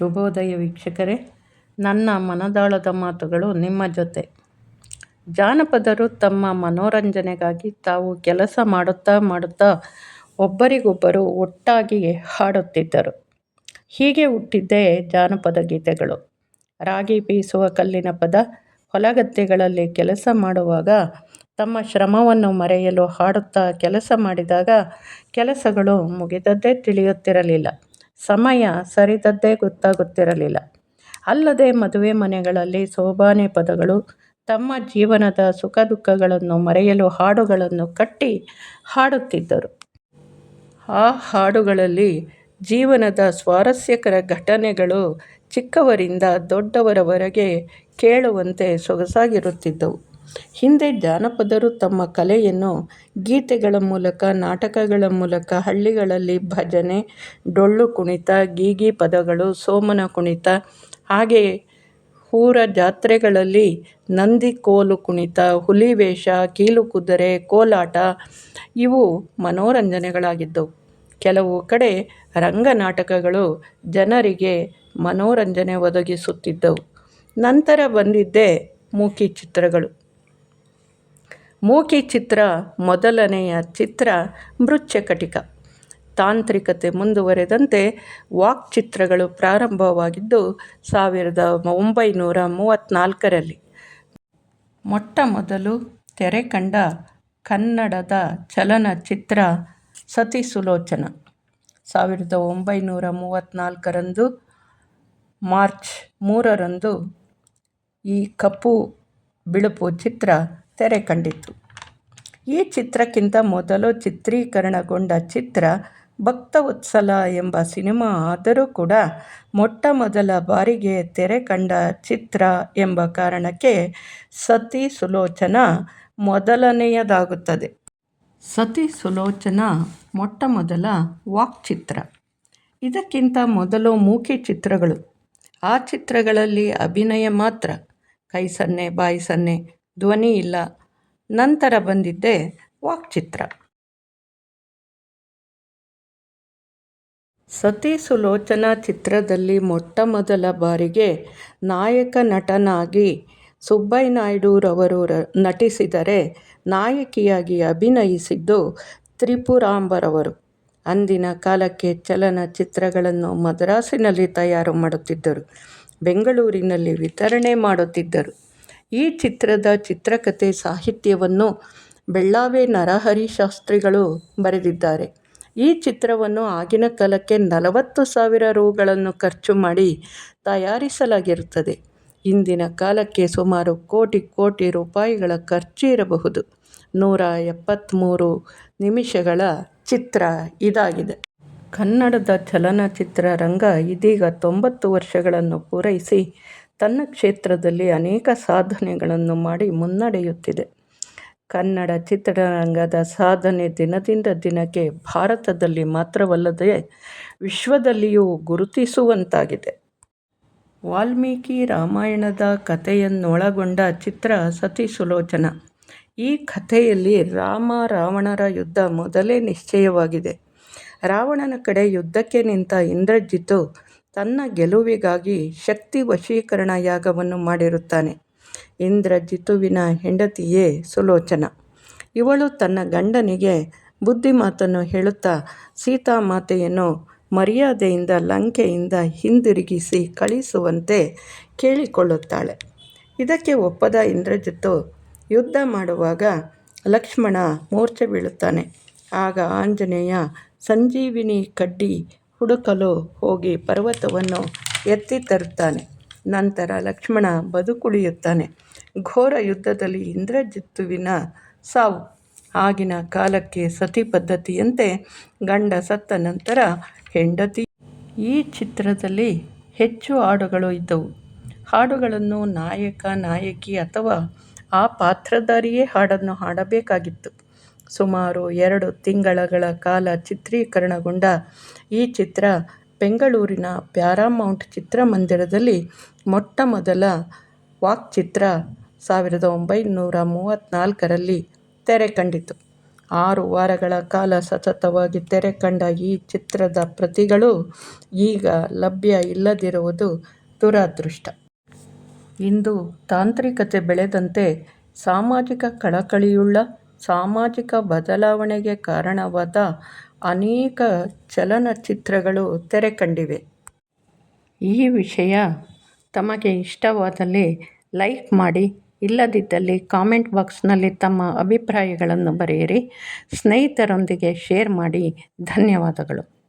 ಶುಭೋದಯ ವೀಕ್ಷಕರೇ, ನನ್ನ ಮನದಾಳದ ಮಾತುಗಳು ನಿಮ್ಮ ಜೊತೆ. ಜಾನಪದರು ತಮ್ಮ ಮನೋರಂಜನೆಗಾಗಿ ತಾವು ಕೆಲಸ ಮಾಡುತ್ತಾ ಮಾಡುತ್ತಾ ಒಬ್ಬರಿಗೊಬ್ಬರು ಒಟ್ಟಾಗಿ ಹಾಡುತ್ತಿದ್ದರು. ಹೀಗೆ ಹುಟ್ಟಿದ್ದೇ ಜಾನಪದ ಗೀತೆಗಳು. ರಾಗಿ ಬೀಸುವ ಕಲ್ಲಿನ ಪದ ಹೊಲಗದ್ದೆಗಳಲ್ಲಿ ಕೆಲಸ ಮಾಡುವಾಗ ತಮ್ಮ ಶ್ರಮವನ್ನು ಮರೆಯಲು ಹಾಡುತ್ತಾ ಕೆಲಸ ಮಾಡಿದಾಗ ಕೆಲಸಗಳು ಮುಗಿದದ್ದೇ ತಿಳಿಯುತ್ತಿರಲಿಲ್ಲ. ಸಮಯ ಸರಿದದ್ದೇ ಗೊತ್ತಾಗುತ್ತಿರಲಿಲ್ಲ. ಅಲ್ಲದೆ ಮದುವೆ ಮನೆಗಳಲ್ಲಿ ಸೋಬಾನೆ ಪದಗಳು, ತಮ್ಮ ಜೀವನದ ಸುಖ ದುಃಖಗಳನ್ನು ಮರೆಯಲು ಹಾಡುಗಳನ್ನು ಕಟ್ಟಿ ಹಾಡುತ್ತಿದ್ದರು. ಆ ಹಾಡುಗಳಲ್ಲಿ ಜೀವನದ ಸ್ವಾರಸ್ಯಕರ ಘಟನೆಗಳು ಚಿಕ್ಕವರಿಂದ ದೊಡ್ಡವರವರೆಗೆ ಕೇಳುವಂತೆ ಸೊಗಸಾಗಿರುತ್ತಿದ್ದವು. ಹಿಂದೆ ಜಾನಪದರು ತಮ್ಮ ಕಲೆಯನ್ನು ಗೀತೆಗಳ ಮೂಲಕ, ನಾಟಕಗಳ ಮೂಲಕ, ಹಳ್ಳಿಗಳಲ್ಲಿ ಭಜನೆ, ಡೊಳ್ಳು ಕುಣಿತ, ಗೀಗಿ ಪದಗಳು, ಸೋಮನ ಕುಣಿತ, ಹಾಗೆ ಊರ ಜಾತ್ರೆಗಳಲ್ಲಿ ನಂದಿ ಕೋಲು ಕುಣಿತ ಕೀಲು ಕುದುರೆ, ಕೋಲಾಟ ಇವು ಮನೋರಂಜನೆಗಳಾಗಿದ್ದವು. ಕೆಲವು ಕಡೆ ರಂಗನಾಟಕಗಳು ಜನರಿಗೆ ಮನೋರಂಜನೆ ಒದಗಿಸುತ್ತಿದ್ದವು. ನಂತರ ಬಂದಿದ್ದೇ ಮೂಕಿ ಚಿತ್ರಗಳು. ಮೂಕಿ ಚಿತ್ರ ಮೊದಲನೆಯ ಚಿತ್ರ ಮೃಚ್ಛಕಟಿಕ. ತಾಂತ್ರಿಕತೆ ಮುಂದುವರೆದಂತೆ ವಾಕ್ ಚಿತ್ರಗಳು ಪ್ರಾರಂಭವಾಗಿದ್ದು ಸಾವಿರದ ಒಂಬೈನೂರ ಮೂವತ್ತ್ನಾಲ್ಕರಲ್ಲಿ ಮೊಟ್ಟ ಮೊದಲು ತೆರೆ ಕಂಡ ಕನ್ನಡದ ಚಲನಚಿತ್ರ ಸತಿ ಸುಲೋಚನ. ಸಾವಿರದ ಒಂಬೈನೂರ ಮೂವತ್ತ್ನಾಲ್ಕರಂದು ಮಾರ್ಚ್ ಮೂರರಂದು ಈ ಕಪ್ಪು ಬಿಳುಪು ಚಿತ್ರ ತೆರೆ ಕಂಡಿತು. ಈ ಚಿತ್ರಕ್ಕಿಂತ ಮೊದಲು ಚಿತ್ರೀಕರಣಗೊಂಡ ಚಿತ್ರ ಭಕ್ತವತ್ಸಲ ಎಂಬ ಸಿನಿಮಾ ಆದರೂ ಕೂಡ ಮೊಟ್ಟ ಮೊದಲ ಬಾರಿಗೆ ತೆರೆ ಕಂಡ ಚಿತ್ರ ಎಂಬ ಕಾರಣಕ್ಕೆ ಸತಿ ಸುಲೋಚನ ಮೊದಲನೆಯದಾಗುತ್ತದೆ. ಸತಿ ಸುಲೋಚನ ಮೊಟ್ಟ ಮೊದಲ ವಾಕ್ ಚಿತ್ರ. ಇದಕ್ಕಿಂತ ಮೊದಲು ಮೂಕಿ ಚಿತ್ರಗಳು. ಆ ಚಿತ್ರಗಳಲ್ಲಿ ಅಭಿನಯ ಮಾತ್ರ. ಕೈ ಸನ್ನೆ, ಬಾಯಿ ಸನ್ನೆ ಧ್ವನಿ ಇಲ್ಲ. ನಂತರ ಬಂದಿದ್ದೆ ವಾಕ್ಚಿತ್ರ. ಸತಿ ಸುಲೋಚನಾ ಚಿತ್ರದಲ್ಲಿ ಮೊಟ್ಟ ಮೊದಲ ಬಾರಿಗೆ ನಾಯಕ ನಟನಾಗಿ ಸುಬ್ಬಯ್ಯ ನಾಯ್ಡುರವರು ನಟಿಸಿದರೆ ನಾಯಕಿಯಾಗಿ ಅಭಿನಯಿಸಿದ್ದು ತ್ರಿಪುರಾಂಬರವರು. ಅಂದಿನ ಕಾಲಕ್ಕೆ ಚಲನಚಿತ್ರಗಳನ್ನು ಮದ್ರಾಸಿನಲ್ಲಿ ತಯಾರು ಮಾಡುತ್ತಿದ್ದರು. ಬೆಂಗಳೂರಿನಲ್ಲಿ ವಿತರಣೆ ಮಾಡುತ್ತಿದ್ದರು. ಈ ಚಿತ್ರದ ಚಿತ್ರಕಥೆ ಸಾಹಿತ್ಯವನ್ನು ಬೆಳ್ಳಾವೆ ನರಹರಿ ಶಾಸ್ತ್ರಿಗಳು ಬರೆದಿದ್ದಾರೆ. ಈ ಚಿತ್ರವನ್ನು ಆಗಿನ ಕಾಲಕ್ಕೆ ನಲವತ್ತು ಸಾವಿರ ರೂಗಳನ್ನು ಖರ್ಚು ಮಾಡಿ ತಯಾರಿಸಲಾಗಿರುತ್ತದೆ. ಇಂದಿನ ಕಾಲಕ್ಕೆ ಸುಮಾರು ಕೋಟಿ ಕೋಟಿ ರೂಪಾಯಿಗಳ ಖರ್ಚು ಇರಬಹುದು. ನೂರ ಎಪ್ಪತ್ತ್ಮೂರು ನಿಮಿಷಗಳ ಚಿತ್ರ ಇದಾಗಿದೆ. ಕನ್ನಡದ ಚಲನಚಿತ್ರ ರಂಗ ಇದೀಗ ತೊಂಬತ್ತು ವರ್ಷಗಳನ್ನು ಪೂರೈಸಿ ತನ್ನ ಕ್ಷೇತ್ರದಲ್ಲಿ ಅನೇಕ ಸಾಧನೆಗಳನ್ನು ಮಾಡಿ ಮುನ್ನಡೆಯುತ್ತಿದೆ. ಕನ್ನಡ ಚಿತ್ರರಂಗದ ಸಾಧನೆ ದಿನದಿಂದ ದಿನಕ್ಕೆ ಭಾರತದಲ್ಲಿ ಮಾತ್ರವಲ್ಲದೆ ವಿಶ್ವದಲ್ಲಿಯೂ ಗುರುತಿಸುವಂತಾಗಿದೆ. ವಾಲ್ಮೀಕಿ ರಾಮಾಯಣದ ಕಥೆಯನ್ನೊಳಗೊಂಡ ಚಿತ್ರ ಸತಿ ಸುಲೋಚನ ಈ ಕಥೆಯಲ್ಲಿ ರಾಮ ರಾವಣರ ಯುದ್ಧ ಮೊದಲೇ ನಿಶ್ಚಯವಾಗಿದೆ. ರಾವಣನ ಕಡೆ ಯುದ್ಧಕ್ಕೆ ನಿಂತ ಇಂದ್ರಜಿತು ತನ್ನ ಗೆಲುವಿಗಾಗಿ ಶಕ್ತಿ ವಶೀಕರಣ ಯಾಗವನ್ನು ಮಾಡಿರುತ್ತಾನೆ. ಇಂದ್ರಜಿತುವಿನ ಹೆಂಡತಿಯೇ ಸುಲೋಚನ. ಇವಳು ತನ್ನ ಗಂಡನಿಗೆ ಬುದ್ಧಿ ಮಾತನ್ನು ಹೇಳುತ್ತಾ ಸೀತಾಮಾತೆಯನ್ನು ಮರ್ಯಾದೆಯಿಂದ ಲಂಕೆಯಿಂದ ಹಿಂದಿರುಗಿಸಿ ಕಳಿಸುವಂತೆ ಕೇಳಿಕೊಳ್ಳುತ್ತಾಳೆ. ಇದಕ್ಕೆ ಒಪ್ಪದ ಇಂದ್ರಜಿತು ಯುದ್ಧ ಮಾಡುವಾಗ ಲಕ್ಷ್ಮಣ ಮೂರ್ಛೆ ಬೀಳುತ್ತಾನೆ. ಆಗ ಆಂಜನೇಯ ಸಂಜೀವಿನಿ ಕಡ್ಡಿ ಹುಡುಕಲು ಹೋಗಿ ಪರ್ವತವನ್ನು ಎತ್ತಿ ತರುತ್ತಾನೆ. ನಂತರ ಲಕ್ಷ್ಮಣ ಬದುಕುಳಿಯುತ್ತಾನೆ. ಘೋರ ಯುದ್ಧದಲ್ಲಿ ಇಂದ್ರಜಿತ್ತುವಿನ ಸಾವು. ಆಗಿನ ಕಾಲಕ್ಕೆ ಸತಿ ಪದ್ಧತಿಯಂತೆ ಗಂಡ ಸತ್ತ ನಂತರ ಹೆಂಡತಿ. ಈ ಚಿತ್ರದಲ್ಲಿ ಹೆಚ್ಚು ಹಾಡುಗಳು ಇದ್ದವು. ಹಾಡುಗಳನ್ನು ನಾಯಕ, ನಾಯಕಿ ಅಥವಾ ಆ ಪಾತ್ರಧಾರಿಯೇ ಹಾಡನ್ನು ಹಾಡಬೇಕಾಗಿತ್ತು. ಸುಮಾರು ಎರಡು ತಿಂಗಳಗಳ ಕಾಲ ಚಿತ್ರೀಕರಣಗೊಂಡ ಈ ಚಿತ್ರ ಬೆಂಗಳೂರಿನ ಪ್ಯಾರಾಮೌಂಟ್ ಚಿತ್ರಮಂದಿರದಲ್ಲಿ ಮೊಟ್ಟ ಮೊದಲ ವಾಕ್ಚಿತ್ರ ಸಾವಿರದ ಒಂಬೈನೂರ ಮೂವತ್ತ್ನಾಲ್ಕರಲ್ಲಿ ತೆರೆ ಕಂಡಿತು. ಆರು ವಾರಗಳ ಕಾಲ ಸತತವಾಗಿ ತೆರೆ ಕಂಡ ಈ ಚಿತ್ರದ ಪ್ರತಿಗಳು ಈಗ ಲಭ್ಯ ಇಲ್ಲದಿರುವುದು ದುರಾದೃಷ್ಟ. ಇಂದು ತಾಂತ್ರಿಕತೆ ಬೆಳೆದಂತೆ ಸಾಮಾಜಿಕ ಕಳಕಳಿಯುಳ್ಳ, ಸಾಮಾಜಿಕ ಬದಲಾವಣೆಗೆ ಕಾರಣವಾದ ಅನೇಕ ಚಲನಚಿತ್ರಗಳು ತೆರೆಕಂಡಿವೆ. ಈ ವಿಷಯ ತಮಗೆ ಇಷ್ಟವಾದಲ್ಲಿ ಲೈಕ್ ಮಾಡಿ, ಇಲ್ಲದಿದ್ದಲ್ಲಿ ಕಾಮೆಂಟ್ ಬಾಕ್ಸ್ನಲ್ಲಿ ತಮ್ಮ ಅಭಿಪ್ರಾಯಗಳನ್ನು ಬರೆಯಿರಿ. ಸ್ನೇಹಿತರೊಂದಿಗೆ ಶೇರ್ ಮಾಡಿ. ಧನ್ಯವಾದಗಳು.